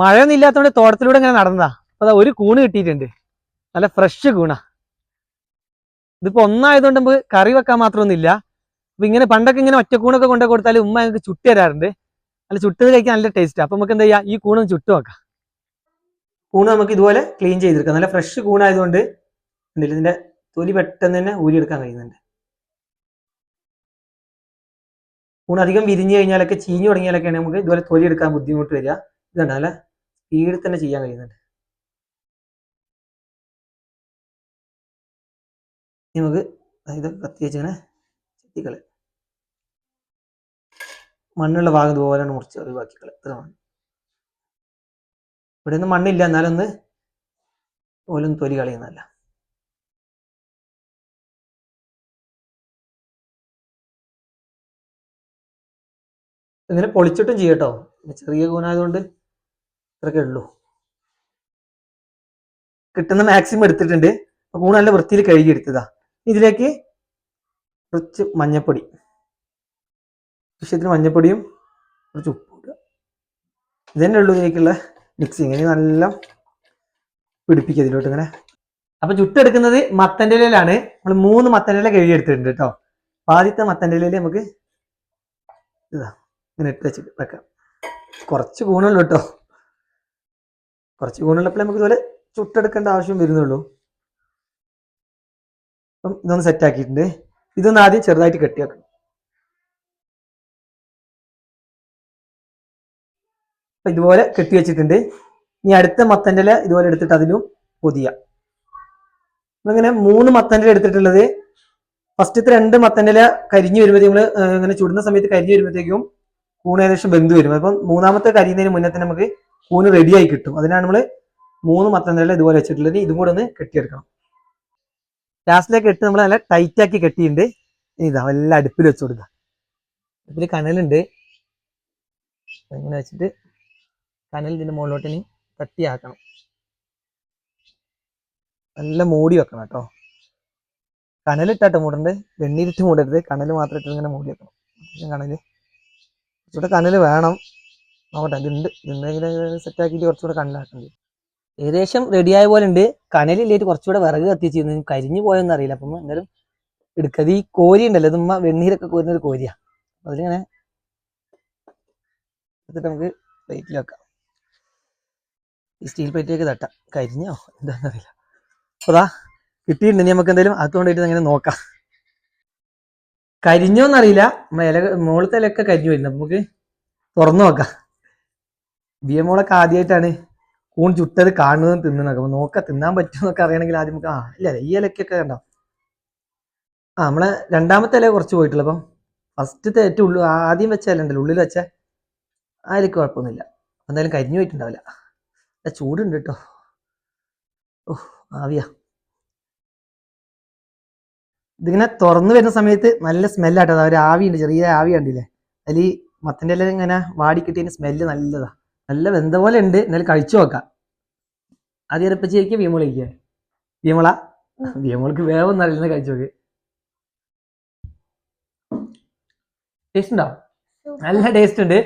മഴയൊന്നും ഇല്ലാത്തതുകൊണ്ട് തോട്ടത്തിലൂടെ ഇങ്ങനെ നടന്നതാ. അതാ ഒരു കൂണ് കിട്ടിയിട്ടുണ്ട്. നല്ല ഫ്രഷ് കൂണ. ഇതിപ്പോ ഒന്നായതുകൊണ്ട് നമുക്ക് കറി വെക്കാൻ മാത്രമൊന്നുമില്ല. അപ്പൊ ഇങ്ങനെ പണ്ടൊക്കെ ഇങ്ങനെ ഒറ്റ കൂണൊക്കെ കൊണ്ടു കൊടുത്താൽ ഉമ്മ ഞങ്ങൾക്ക് ചുട്ട് തരാറുണ്ട്. നല്ല ചുട്ടത് കഴിക്കാൻ നല്ല ടേസ്റ്റ് അപ്പൊ നമുക്ക് എന്താ ചെയ്യാ? ഈ കൂണൊന്ന് ചുട്ട് വെക്കാം കൂണ് നമുക്ക് ഇതുപോലെ ക്ലീൻ ചെയ്തെടുക്കാം. നല്ല ഫ്രഷ് കൂണായതുകൊണ്ട് ഇതിന്റെ തൊലി പെട്ടെന്ന് തന്നെ ഊരിയെടുക്കാൻ കഴിയുന്നുണ്ട്. കൂണ് അധികം വിരിഞ്ഞു കഴിഞ്ഞാലൊക്കെ ചീഞ്ഞു തുടങ്ങിയാലൊക്കെയാണ് നമുക്ക് ഇതുപോലെ തൊലി എടുക്കാൻ ബുദ്ധിമുട്ട് വരിക. ഇതുണ്ട് സ്പീഡിൽ തന്നെ ചെയ്യാൻ കഴിയുന്നുണ്ട്. നമുക്ക് അതായത് കത്തി വെച്ചിങ്ങനെ ചെത്തിക്കൾ. മണ്ണുള്ള ഭാഗം ഇതുപോലെ മുറിച്ച് ഒഴിവാക്കിക്കൾ. ഇത്ര മണ്ണ് ഇവിടെ ഒന്നും മണ്ണില്ല എന്നാലൊന്ന് പോലും തൊലി കളയുന്നതല്ല. ഇങ്ങനെ പൊളിച്ചിട്ടും ചെയ്യട്ടോ. ചെറിയ കൂനായതുകൊണ്ട് ഇത്രയൊക്കെ ഉള്ളൂ. കിട്ടുന്ന മാക്സിമം എടുത്തിട്ടുണ്ട്. അപ്പൊ കൂണ് നല്ല വൃത്തിയിൽ കഴുകി എടുത്തതാ. ഇതിലേക്ക് കുറച്ച് മഞ്ഞപ്പൊടി. വിഷയത്തിന് മഞ്ഞപ്പൊടിയും കുറച്ച് ഉപ്പ് ഇടുക. ഇതന്നെ ഉള്ളൂ ഇതിലേക്കുള്ള മിക്സിങ് ഇനി നല്ല പിടിപ്പിക്കുക ഇതിലോട്ട് ഇങ്ങനെ. അപ്പൊ ചുട്ടെടുക്കുന്നത് മത്തന്റെ ഇലയിലാണ്. നമ്മൾ മൂന്ന് മത്തന്റെ ഇല കഴുകി എടുത്തിട്ടുണ്ട് കേട്ടോ. ആദ്യത്തെ മത്തന്റെ ഇലയിൽ നമുക്ക് ഇതാ ഇങ്ങനെ ഇട്ട് വെച്ചിട്ട് വെക്കാം. കുറച്ച് കൂണുള്ളൂ കേട്ടോ. കുറച്ച് ഗുണമുള്ളപ്പോൾ നമുക്ക് ഇതുപോലെ ചുട്ടെടുക്കേണ്ട ആവശ്യം വരുന്നുള്ളൂ. അപ്പം ഇതൊന്ന് സെറ്റ് ആക്കിയിട്ടുണ്ട്. ഇതൊന്ന് ആദ്യം ചെറുതായിട്ട് കെട്ടിയാക്കണം അപ്പൊ ഇതുപോലെ കെട്ടി വെച്ചിട്ടുണ്ട്. ഇനി അടുത്ത മത്തന്റെ ഇല ഇതുപോലെ എടുത്തിട്ട് അതിലും പൊതിയ. ഇങ്ങനെ മൂന്ന് മത്തന്റെ എടുത്തിട്ടുള്ളത്. ഫസ്റ്റത്തെ രണ്ട് മത്തന്റെ ഇല കരിഞ്ഞു വരുമ്പോഴത്തേക്കും നമ്മൾ ഇങ്ങനെ ചുടുന്ന സമയത്ത് കരിഞ്ഞു വരുമ്പോഴത്തേക്കും കൂണ് ഏകദേശം ബന്ധു വരും. അപ്പം മൂന്നാമത്തെ കരിയുന്നതിന് മുന്നേ തന്നെ നമുക്ക് കൂണ് റെഡിയായി കിട്ടും. അതിനാണ് നമ്മൾ മൂന്ന് മത്തന്റെ ഇല ഇതുപോലെ വെച്ചിട്ടുള്ളത്. ഇതും കൂടെ ഒന്ന് കെട്ടിയെടുക്കണം. ലാസ്റ്റിലേക്ക് ഇട്ട് നമ്മൾ നല്ല ടൈറ്റാക്കി കെട്ടിയിട്ടുണ്ട്. ഇതാ എല്ലാം അടുപ്പിൽ വെച്ച് കൊടുക്കുക അടുപ്പിൽ കനലുണ്ട്. ഇങ്ങനെ വെച്ചിട്ട് കനൽ ഇതിന്റെ മുകളിലോട്ട് ഇനി കട്ടിയാക്കണം. നല്ല മൂടി വെക്കണം കേട്ടോ. കനലിട്ടാട്ട് മൂടണ്ട് വെണ്ണീരിട്ട് മൂടരുത്. കനൽ മാത്രം ഇട്ട് ഇങ്ങനെ മൂടി വെക്കണം. കനൽ. കുറച്ചുകൂടെ കനൽ വേണം. നോക്കട്ടെ ഇതുണ്ട് ഇതുണ്ടെങ്കിൽ സെറ്റ് ആക്കി കുറച്ചുകൂടെ കണ്ടാക്കുന്നത് ഏകദേശം റെഡിയായ പോലെ ഉണ്ട് കനലില്ലേറ്റ് കുറച്ചുകൂടെ വിറക് കത്തിച്ചിരുന്നു. കരിഞ്ഞു പോയെന്ന് അറിയില്ല. അപ്പം എന്തായാലും എടുക്കത് ഈ കോരി ഉണ്ടല്ലോ ഇതുമ്മ വെണ്ണീരൊക്കെ കോരുന്ന ഒരു കോരിയാ. അതിലിങ്ങനെ നമുക്ക് പ്ലേറ്റിൽ വെക്കാം. ഈ സ്റ്റീൽ പ്ലേറ്റിലേക്ക് തട്ടാം. കരിഞ്ഞോ? എന്താണെന്നറിയില്ല അപ്പോൾ അതാ കിട്ടിയിട്ടുണ്ട്. ഇനി നമുക്ക് എന്തായാലും അതുകൊണ്ടായിട്ട് അങ്ങനെ നോക്കാം. കരിഞ്ഞോന്നറിയില്ല നമ്മളെ ഇല മുകളിലത്തെ ഇലയൊക്കെ കരിഞ്ഞു വരുന്നത് നമുക്ക് തുറന്നു നോക്കാം. ബിയമോളൊക്കെ ആദ്യമായിട്ടാണ് കൂൺ ചുട്ടത് കാണുന്നതും തിന്നുന്നതൊക്കെ അപ്പൊ നോക്കാം തിന്നാൻ പറ്റുമെന്നൊക്കെ അറിയണമെങ്കിൽ ആദ്യം നമുക്ക് ആ ഇല്ല ഈ ഇലക്കൊക്കെ കണ്ടോ? ആ നമ്മളെ രണ്ടാമത്തെ ഇല കുറച്ച് പോയിട്ടുള്ളൂ. അപ്പം ഫസ്റ്റത്തെ ഏറ്റവും ഉള്ളു ആദ്യം വെച്ച ഉണ്ടല്ലോ ഉള്ളിൽ വെച്ച ആ ഇലക്ക് കുഴപ്പമൊന്നുമില്ല. എന്തായാലും കരിഞ്ഞു പോയിട്ടുണ്ടാവില്ല. ചൂടുണ്ട് കേട്ടോ. ഓ ആവിയാ. ഇതിങ്ങനെ തുറന്നു വരുന്ന സമയത്ത് നല്ല സ്മെല്ലാട്ടോ ഒരു ആവിയുണ്ട് ചെറിയ ആവി കണ്ടില്ലേ? അതിൽ മത്തന്റെ ഇല ഇങ്ങനെ വാടി സ്മെല്ല് നല്ലതാ. നല്ല വെന്ത പോലെ ഉണ്ട്. എന്നാലും കഴിച്ചു നോക്കാം. ആദ്യം ഇരപ്പച്ചേക്ക് വിയമോള കഴിക്കുക വീമുള വീമുളക്ക് വേവൊന്നും അറിയില്ല. കഴിച്ചു നോക്ക്. ടേസ്റ്റ് ഉണ്ടോ? നല്ല ടേസ്റ്റ് ഉണ്ട്.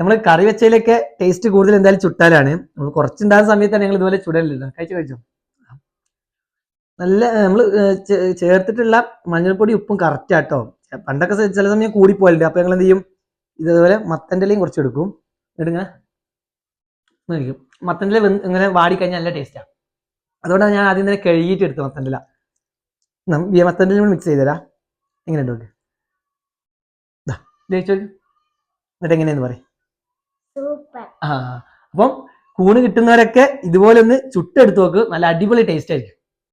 നമ്മൾ കറി വെച്ചതിലൊക്കെ ടേസ്റ്റ് കൂടുതൽ എന്തായാലും ചുട്ടാലാണ്. നമ്മൾ കുറച്ചുണ്ടാകുന്ന സമയത്താണ് ഞങ്ങൾ ഇതുപോലെ ചുടലില്ല കഴിച്ചു കഴിച്ചു? നല്ല നമ്മൾ ചേർത്തിട്ടുള്ള മഞ്ഞൾപ്പൊടി ഉപ്പും കറക്റ്റ് ആട്ടോ പണ്ടൊക്കെ ചില സമയം കൂടിപ്പോലുണ്ട് അപ്പൊ ഞങ്ങൾ എന്ത് ചെയ്യും? ഇതേപോലെ മത്തന്റെ ഇലയും കുറച്ച് എടുക്കും. എന്നിട്ട് ഇങ്ങനെ കഴിക്കും മത്തന്റെ ഇങ്ങനെ വാടിക്കഴിഞ്ഞാൽ നല്ല ടേസ്റ്റാണ് അതുകൊണ്ടാണ് ഞാൻ ആദ്യം തന്നെ കഴുകിയിട്ട് എടുത്തു മത്തന്റെ ഇല മത്തന്റെ ഇല മിക്സ് ചെയ്തുതരാം എങ്ങനെ ഉണ്ട് ജയിച്ചു എന്നിട്ട് എങ്ങനെയെന്ന് പറയും. ആ അപ്പം കൂണ് കിട്ടുന്നവരൊക്കെ ഇതുപോലെ ഒന്ന് ചുട്ടെടുത്ത് നോക്ക്. നല്ല അടിപൊളി ടേസ്റ്റ് ആയിരിക്കും.